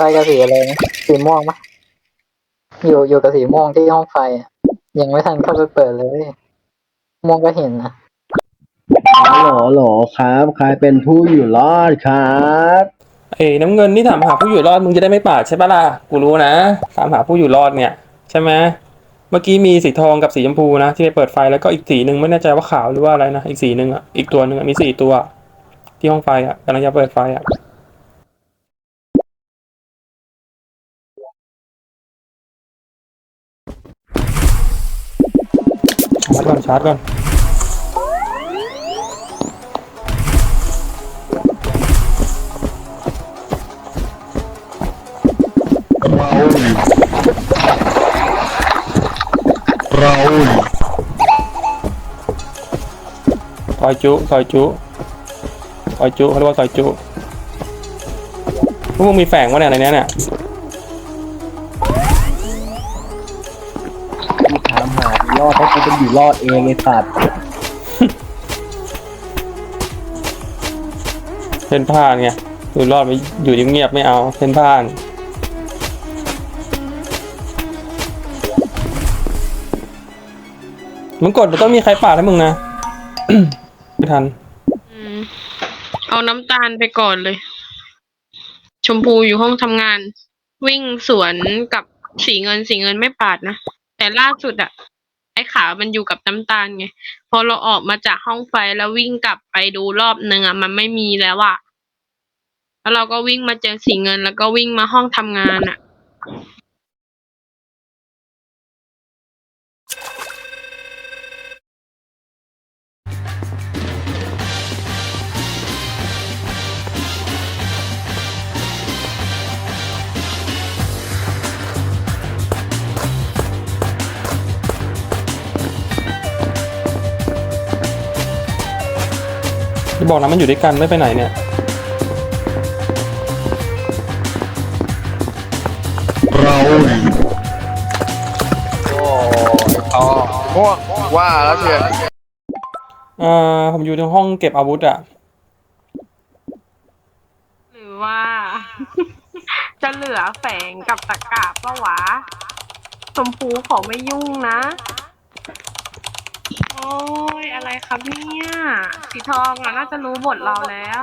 ว่าเปิดไฟกับสีอะไรนะสีม่วงปะอยู่อยู่กับสีม่วงที่ห้องไฟอะยังไม่ทันเข้าไปเปิดเลย ม่วงก็เห็นนะฮัลโหลฮัลโหลครับ ใครเป็นผู้อยู่รอดครับเอ้ยน้ำเงินนี่ถามหาผู้อยู่รอดมึงจะได้ไม่ปาดใช่ปะล่ะกูรู้นะถามหาผู้อยู่รอดเนี่ย ใช่ไหมเมื่อกี้มีสีทองกับสีชมพูนะที่ไปเปิดไฟแล้วก็อีกสีหนึ่งไม่แน่ใจว่าขาวหรือว่าอะไรนะอีกสีหนึ่งอะอีกตัวหนึ่งอะมีสี่ตัว ที่ห้องไฟอะกำลังจะเปิดไฟอะ ก่อนชาร์จก่อนเราซอยจุซอยจุซอยจุเขาเรียกว่าซอยจุพวกมึงมีแฝงวะเนี่ยในเนี้ยเนี่ย อดเพราะกูเป็นอยู่รอดเองไอ้สัตว์เพ่นพ่านไงอยู่รอดไปอยู่เงียบๆไม่เอาเพ่นพ่านมึงกดมันต้องมีใครปาดให้มึงนะ ไม่ทัน อืมเอาน้ำตาลไปก่อนเลย ชมพูอยู่ห้องทำงาน วิ่งสวนกับสีเงินสีเงินไม่ปาดนะ แต่ล่าสุดอะไอ้ ขามันอยู่กับน้ำตาลไง พอเราออกมาจากห้องไฟแล้ววิ่งกลับไปดูรอบนึงอะ มันไม่มีแล้วอะแล้วเราก็วิ่งมาเจอสีเงิน แล้วก็วิ่งมาห้องทำงานอะ บอกนะมันอยู่ด้วยกันไม่ไปไหนเนี่ยเราอ๋อม่วงว่าแล้วเชียวอ่าผมอยู่ในห้องเก็บอาวุธอะหรือว่า จะเหลือแฝงกับตะกาบปะวะชมพูขอไม่ยุ่งนะ โอ้ยอะไรครับเนี่ย สีทองอะน่าจะรู้บทเราแล้ว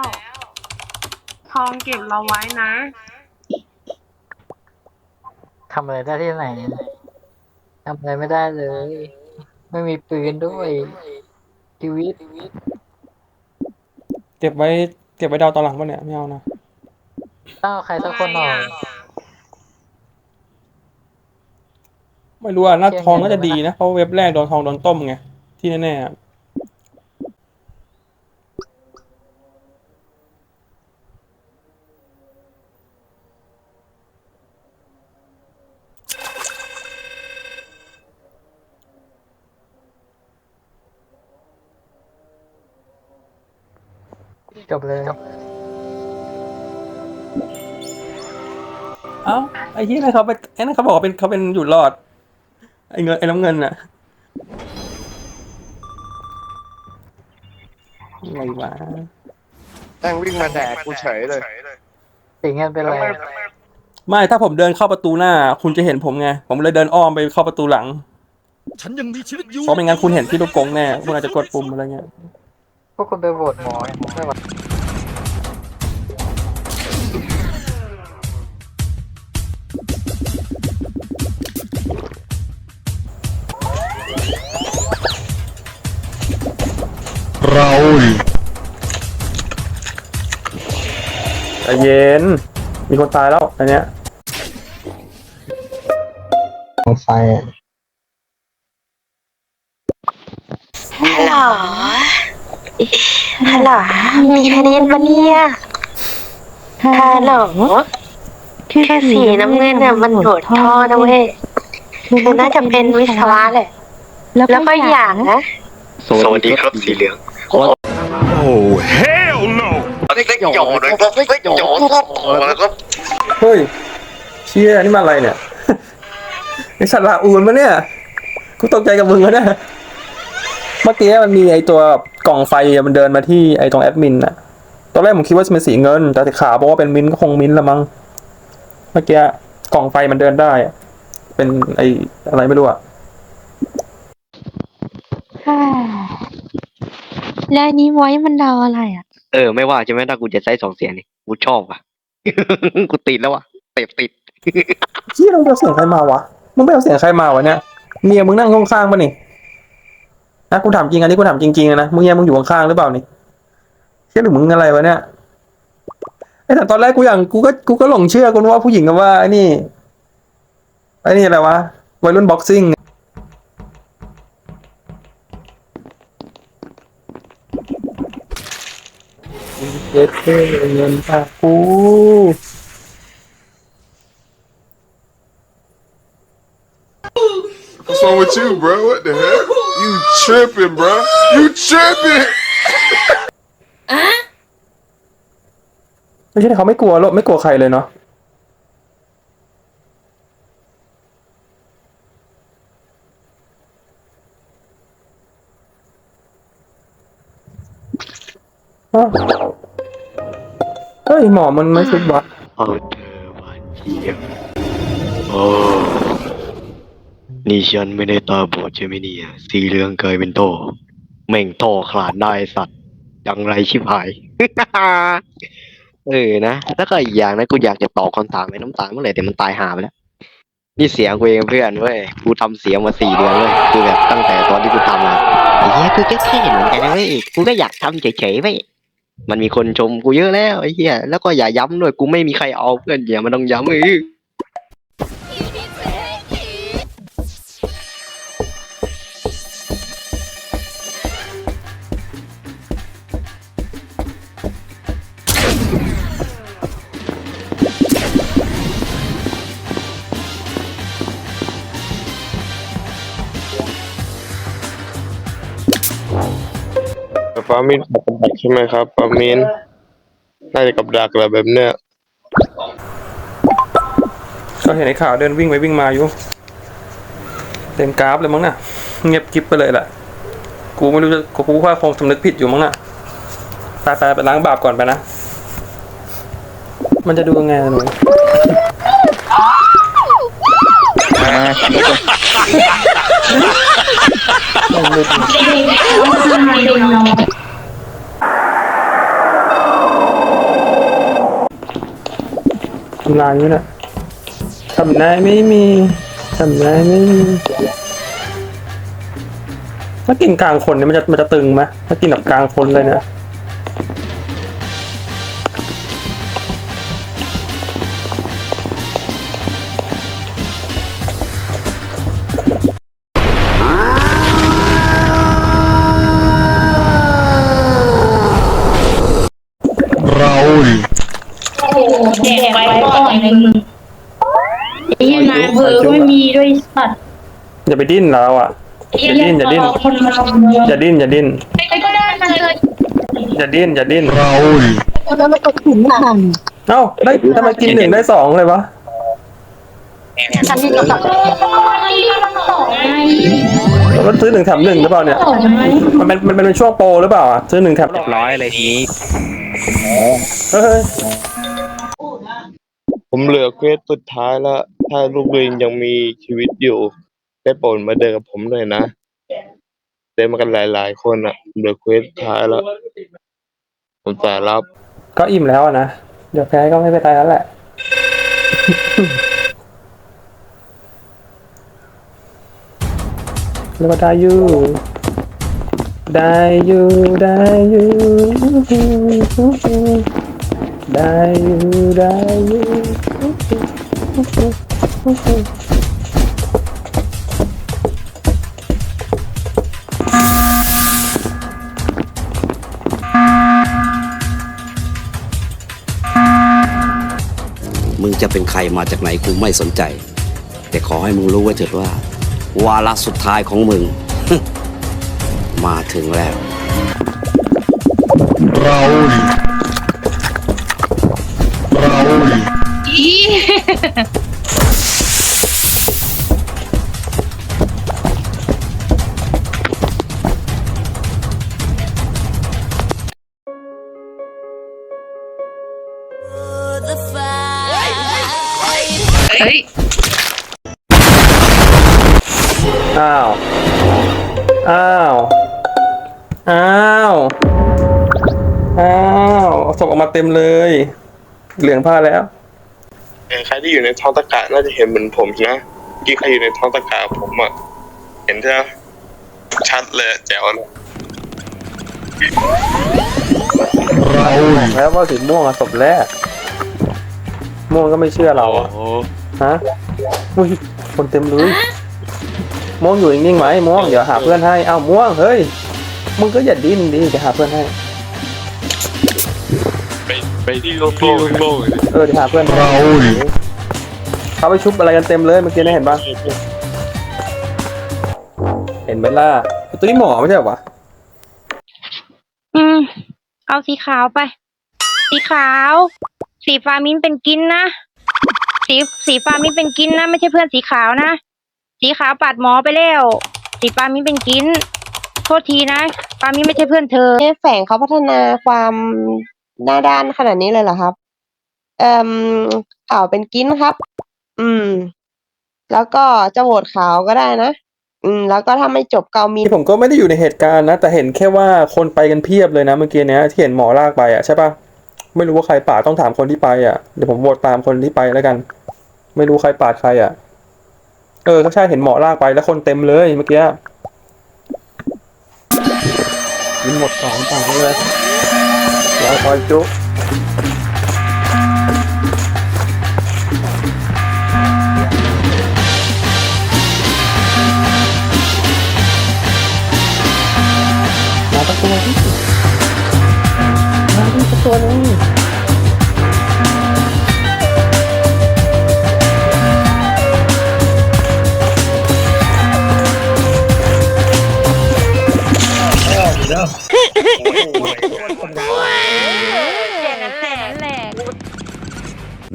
ทองเก็บเราไว้นะ ทำอะไรได้ที่ไหนทำอะไรไม่ได้เลย ไม่มีปืนด้วยชีวิตเก็บไว้เก็บไว้ดาวตอนหลังปะเนี่ยไม่เอานะต้องเอาใครสักคนหน่อย ไม่รู้อะหน้าเชี่ยทองเงินน่าจะดีนะเพราะเว็บแรกโดนทองโดนต้มไง ที่แน่ๆอะจบเลยเอ้าไอ้ที่นั่นเขาเป็นไอ้นั่นเขาบอกว่าเป็นเขาเป็นอยู่รอด ไอ้เงินไอ้น้ำเงินอะ วะแม่งวิ่งมาแดกกูเฉยเลยสีเงินเป็นไรไม่ถ้าผมเดินเข้าประตูหน้า คุณจะเห็นผมไง ผมเลยเดินอ้อมไปเข้าประตูหลัง ฉันยังมีชีวิตอยู่เพราะไม่งั้นคุณเห็นที่ลูกกงแน่คุณอาจจะกดปุ่มอะไรเงี้ยพวกคุณไปโหวตหมอใช่ปะเราใจ เย็น มีคนตายแล้วอันเนี้ยของไฟอะฮัลโหลฮัลโหลมีใครได้ยินปะเนี่ยฮัลโหลคือสีน้ำเงินน่ะมันโดดท่อนะเว้ยคือน่าจะเป็นวิศวะแหละ แล้วก็อย่างนะ สวัสดีครับสีเหลือง โอ้ hell no เล็กๆหยอดเลยครับเล็กๆหยอดแล้วก็เฮ้ยเชี่ยนี่มาอะไรเนี่ยไอสัตว์ลาอูนมาเนี่ยกูตกใจกับมึงแล้วเนี่ยเมื่อกี้มันมีไอตัวกล่องไฟอะมันเดินมาที่ไอตรงแอดมินอะตอนแรกผมคิดว่าจะเป็นสีเงิน แต่สีขาวบอกว่าเป็นมิ้นท์ก็คงมิ้นท์ละมั้งเมื่อกี้กล่องไฟมันเดินได้อะเป็นไออะไรไม่รู้อะแล้วอันนี้ไว้มันเดาอะไรอะ เออไม่ว่าใช่ไหมถ้ากูจะใช้สองเสียงนี่กูชอบว่ะ กูติดแล้วว่ะเตะติด ที่เราเอาเสียงใครมาวะ มึงไม่เอาเสียงใครมาวะเนี่ย เมียมึงนั่งข้างๆป่ะนี่นะกูถามจริงอันนี้กูถามจริงๆนะ มึงเมียมึงอยู่ข้างๆหรือเปล่านี่เชื่อหรือมึงอะไรวะเนี่ย ไอ้แต่ตอนแรกกูอย่างกูก็กูก็หลงเชื่อกูว่าผู้หญิงกับว่าไอ้นี่ ไอ้นี่อะไรวะ วัยรุ่นบ็อกซิ่ง เจ็ดเท่เงินปากกู What's wrong with you, bro? What the heck? You tripping, bro? You tripping? ไม่ใช่เขาไม่กลัวหรอกไม่กลัวใครเลยเนาะอ้าว ฮ้ยหมอมันไม่สุดวะเอาเธอหวานเจี๊ยบโอ้นี่ฉันไม่ได้ตาบอดใช่ไหมเนี่ย สีเหลืองกลายเป็นโตแม่งโตขลาดได้สัตว์ยังไรชิบหาย เออนะ แล้วก็อีกอย่างนะกูอยากจะต่อคอนถามไอ้น้ำตาลเมื่อไหร่แต่มันตายหาไปแล้ว นี่เสียงกูเองเพื่อนเว้ย กูทำเสียงมาสี่เดือนเว้ยคือแบบตั้งแต่ตอนที่กูทำมาไอ้เหี้ยกูก็แค่เห็นเหมือนกันนะเว้ย กูก็อยากทำเฉยๆเว้ย มันมีคนชมกูเยอะแล้วไอ้เหี้ยแล้วก็อย่าย้ำด้วยกูไม่มีใครเอาเพื่อนอย่ามาต้องย้ำเออ มินกับดักใช่ไหมครับฟามินน่าจะกับดักแหละแบบเนี้ยก็เห็นในข่าวเดินวิ่งไปวิ่งมาอยู่เต็มกราฟเลยมั้งน่ะ เงียบกริบไปเลยแหละ กูไม่รู้จะกูว่าคงสำนึกผิดอยู่มั้งน่ะไปไปไปล้างบาปก่อนไปนะ มันจะดูยังไงล่ะหนูทำ ลายนี่แหละทำได้ไม่มีทำได้ไม่มีถ้ากินกลางคนเนี่ยมันจะมันจะตึงไหมถ้ากินแบบกลางคนเลยเนี่ย ไปก่อนเลยมึงไอ้นายเบอร์ไม่มีด้วยสัตว์อย่าไปดิ้นแล้วอะ อย่าดิ้นอย่าดิ้น คนมาอย่าดิ้นอย่าดิ้นใครก็ได้มาเลยอย่าดิ้นอย่าดิ้นแล้วมันก็ถึงทางเอ้าได้ทำไมกินหนึ่งได้สองเลยวะฉันนี่ก็แบบรีบมาต่อไงแล้วมันซื้อหนึ่งแถมหนึ่งหรือเปล่าเนี่ยต่อไหมมันเป็นมันเป็นช่วงโปรหรือเปล่าอะซื้อหนึ่งแถมร้อยเลยทีนี้เฮ้ย ผมเหลือเควสสุดท้ายแล้ว ถ้าลูกเองยังมีชีวิตอยู่ ได้โปรดมาเดินกับผมหน่อยนะ เดินมากันหลาย ๆ คนอะผมเหลือเควสสุดท้ายแล้ว ผมสายรับ ก็อิ่มแล้วอะนะ เดี๋ยวแพ้ก็ไม่เป็นไรแล้วแหละ แล้วก็ได้อยู่ได้อยู่ได้อยู่ ได้อยู่ได้อยู่มึงจะเป็นใครมาจากไหนกูไม่สนใจ แต่ขอให้มึงรู้ไว้เถิดว่า วาระสุดท้ายของมึง มาถึงแล้ว The fire เฮ้ย อ้าว อ้าว อ้าว อ้าวเอาศพออกมาเต็มเลย เหลืองผ้าแล้ว ใครที่อยู่ในท้องตะกะน่าจะเห็นเหมือนผมนะเมื่อกี้ใครอยู่ในท้องตะกะผมอะเห็นใช่ไหมชัดเลยแจ๋วเลยบอกแล้วว่าสีม่วงอะศพแรก ม่วงก็ไม่เชื่อเราอะฮะอุ้ยคนเต็มเลยม่วงอยู่นิ่งๆไหมม่วงเดี๋ยวหาเพื่อนให้ เอ้าม่วงเฮ้ยมึงก็อย่าดิ้นดิจะหาเพื่อนให้ ไปไปที่โล่งๆโล่งเออเดี๋ยวหาเพื่อนให้เขาไปชุบอะไรกันเต็มเลยเมื่อกี้นะเห็นปะเห็นไหมล่ะตัวนี้หมอไม่ใช่เหรอวะอืม เอาสีขาวไป สีขาว สีฟ้ามิ้นเป็นกินนะ สีสีฟ้ามิ้นเป็นกินนะ ไม่ใช่เพื่อนสีขาวนะ สีขาวปัดหมอไปแล้ว สีฟ้ามิ้นเป็นกิน โทษทีนะฟ้ามิ้นไม่ใช่เพื่อนเธอแฝงเขาพัฒนาความ หน้าด้านขนาดนี้เลยเหรอครับ เอ่มข่าวเป็นกิ้นครับ อืม แล้วก็จะโหวตขาวก็ได้นะ อืม แล้วก็ถ้าไม่จบเกามี ที่ผมก็ไม่ได้อยู่ในเหตุการณ์นะ แต่เห็นแค่ว่าคนไปกันเพียบเลยนะเมื่อกี้เนี้ยที่เห็นหมอลากไปอะใช่ปะไม่รู้ว่าใครปาดต้องถามคนที่ไปอะเดี๋ยวผมโหวตตามคนที่ไปแล้วกัน ไม่รู้ใครปาดใครอะ เออก็ใช่เห็นหมอลากไปแล้วคนเต็มเลยเมื่อกี้ยินหมดสองต่างเลย รอค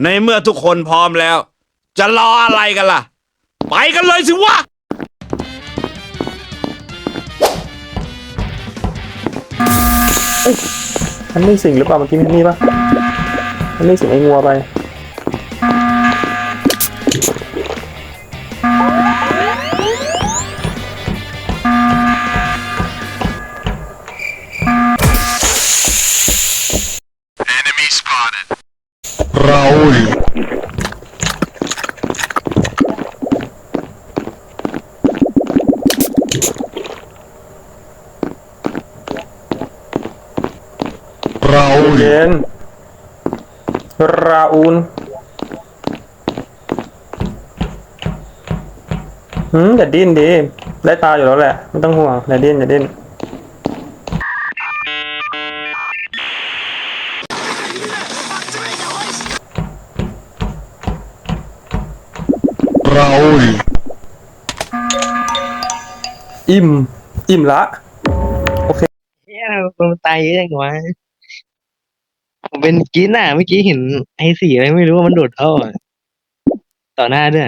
ในเมื่อทุกคนพร้อมแล้ว จะรออะไรกันล่ะ ไปกันเลยสิวะ มันไม่สิงหรือเปล่าเมื่อกี้มันนี่ปะมันไม่สิงไอ้งัวไป เราเย็นราอูนหืมอย่าดิ้นดิได้ตาอยู่แล้วแหละ ไม่ต้องห่วงอย่าดิ้นอย่าดิ้น เราอิ่ม อิ่มละเนี่ยคนตายเยอะจังวะผมเป็นกินอะเมื่อกี้เห็นไอ้สีอะไรไม่รู้ว่ามันโดดท่ออะต่อหน้าด้วย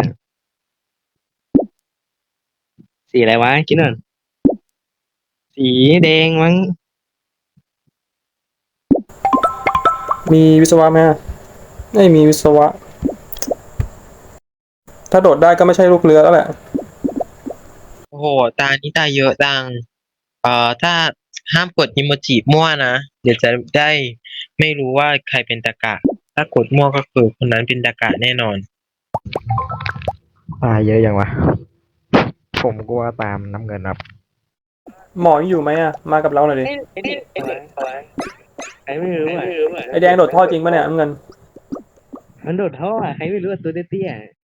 สีอะไรวะกินหน่อยสีแดงมั้งมีวิศวะไหมอะไม่มีวิศวะ ถ้าโดดได้ก็ไม่ใช่ลูกเรือแล้วแหละ โอ้โห ตานี้ตาเยอะจัง เอ่อ ถ้าห้ามกดอิโมจิมั่วนะ เดี๋ยวจะได้ไม่รู้ว่าใครเป็นตะกะ ถ้ากดมั่วก็คือคนนั้นเป็นตะกะแน่นอน ตายเยอะยังวะ ผมก็ว่าตามน้ำเงินครับ หมอยังอยู่ไหมอะมากับเราหน่อยดิไอ้ไอ้ใครไม่รู้อะไอแดงโดดท่อจริงปะเนี่ยน้ำเงิน มันโดดท่ออะ ใครไม่รู้อะตัวเตี้ยๆอิ่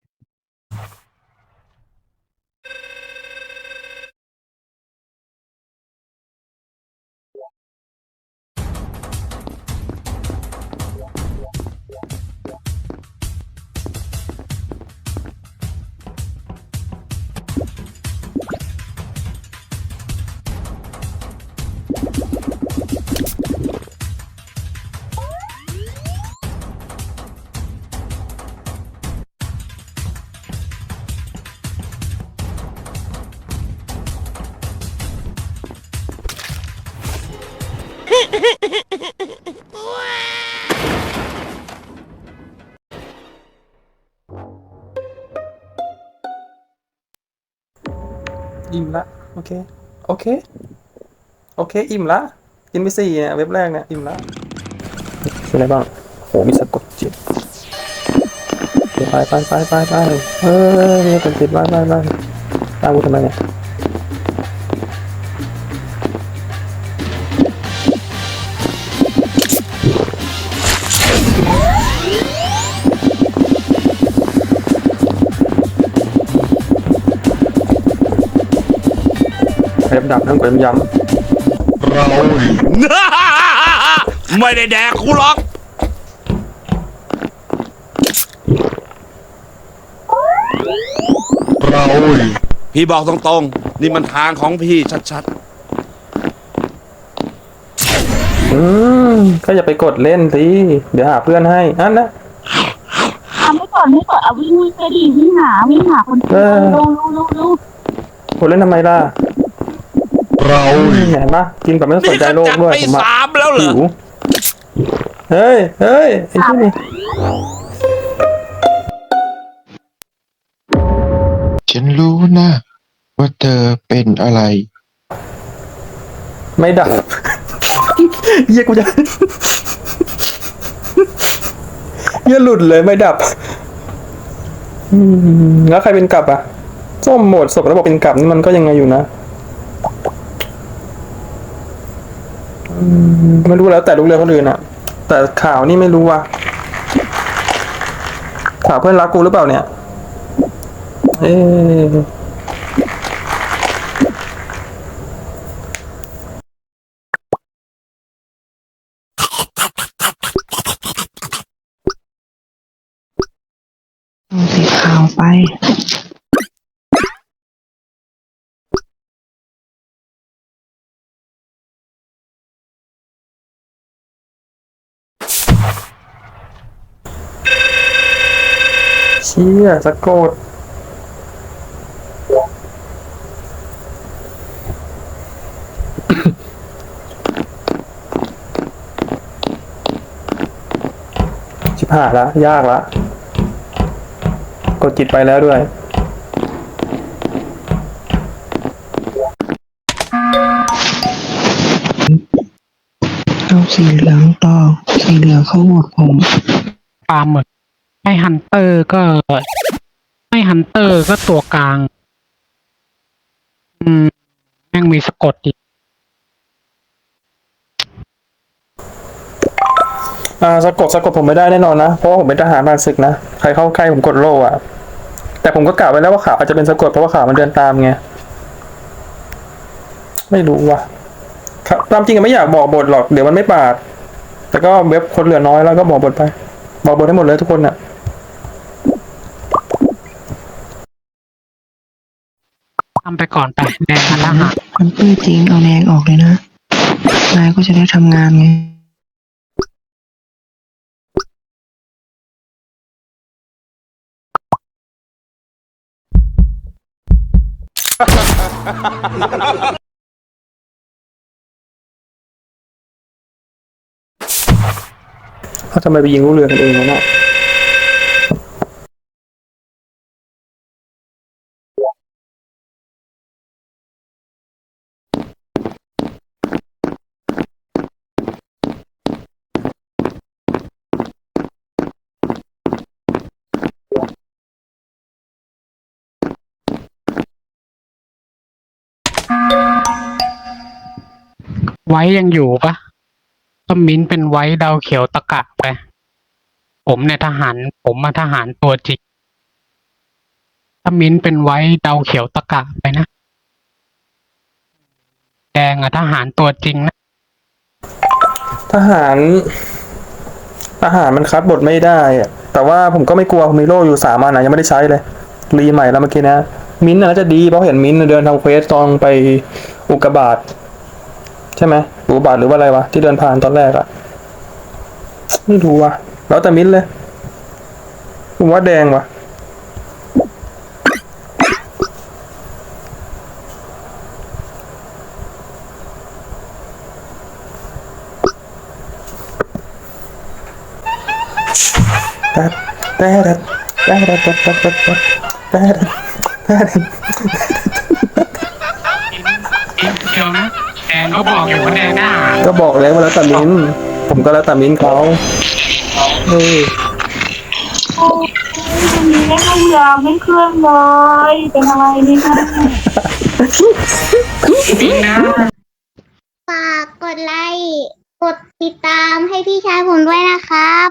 โอเค โอเค โอเค อิ่มละ กินไปสี่เนี่ยเว็บแรกเนี่ย อิ่มละมีอะไรบ้างโหมีสะกดจิตไปไปไปไปไปเฮ้ยมีสะกดจิตไปไปไปตามกูทำไมเนี่ย เว็บดับทั้งกดย้ำเราไม่ได้แดกกูหรอกเราพี่บอกตรงๆ นี่มันทางของพี่ชัดอืมก็อย่าไปกดเล่นสิ เดี๋ยวหาเพื่อนให้อันนะทำไม่ก่อนไม่ก่อนเอาวิ่งวิ่งไปดิวิ่งหาวิ่งหาคนเออลูลูลูลูกดเล่นทำไมล่ะ เราเห็นปะกินแบบไม่ต้องสนใจโลกด้วยนี่ผมก็จัดไปอะสามแล้วเหรอหิวเฮ้ยเฮ้ยไอ้ที่นี่ฉันรู้นะ ว่าเธอเป็นอะไร ไม่ดับเยี่ยกูจะเยี่ยหลุดเลยไม่ดับอืมแล้วใครเป็นกลับอะส้มหมดศพแล้วบอกเป็นกลับนี่มันก็ยังไงอยู่นะอืม ไม่รู้แล้วแต่ลูกเรือคนอื่นอะแต่ข่าวนี่ไม่รู้ว่ะข่าวเพื่อนรักกูหรือเปล่าเนี่ย เอ๊ ชี่ยสะกดชิบหายละ ยากละ กดจิตไปแล้วด้วยเอาสีเหลืองต่อ สีเหลืองเขาโหวตผมปลาหมึก ให้ฮันเตอร์ก็ให้ฮันเตอร์ก็ตัวกลาง อืมแม่งมีสะกดอีกอ่าสะกดสะกดผมไม่ได้แน่นอนนะ เพราะว่าผมเป็นทหารผ่าศึกนะ ใครเข้าใกล้ผมกดโล่อะแต่ผมก็กล่าวไว้แล้วว่าข่าวอาจจะเป็นสะกดเพราะว่าข่าวมันเดินตามไง ไม่รู้ว่ะครับตามจริงอะไม่อยากบอกบทหรอกเดี๋ยวมันไม่ปาด แต่ก็เว็บคนเหลือน้อยแล้วก็บอกบทไป บอกบทให้หมดเลยทุกคนอะท ไปก่อนไปแดงทหารมันตื้อจริงเอาแดงออกเลยนะ นายก็จะได้ทำงานไงเขาทำไมไปยิงลูกเรือกันเองวะเนา ไว้ยังอยู่ปะก็มิ้นเป็นไว้ดาวเขียวตะกะไป ผมเนี่ยทหาร ผมมาทหารตัวจริงถ้ามิ้นเป็นไว้ดาวเขียวตะกะไปนะ แดงอะทหารตัวจริงนะ ทหารทหารมันคัดบทไม่ได้อะแต่ว่าผมก็ไม่กลัวผมมีโล่อยู่สามอันนะยังไม่ได้ใช้เลย รีใหม่แล้วเมื่อกี้นะ มิ้นท์น่ะน่าจะดีเพราะเห็นมิ้นท์เดินทำเควสตอนไปอุกกาบาต ใช่ไหมอุกบาตหรือว่าอะไรวะที่เดินผ่านตอนแรกอะไม่รู้ว่ะ แล้วแต่มิ้นเลยผมว่าแดงว่ะแต่แต่แต่แต่แต่แต่แต่แต่ ก็บอกอยู่ว่าแดงหน้าก็บอกแล้วว่าแล้วแต่มิ้นท์ผมก็แล้วแต่มิ้นท์เขาเฮ้ยโอ้ยวันนี้เล่นลูกเรือไม่ขึ้นเลย เป็นอะไรเนี่ยฝากกดไลค์กดติดตามให้พี่ชายผมด้วยนะครับ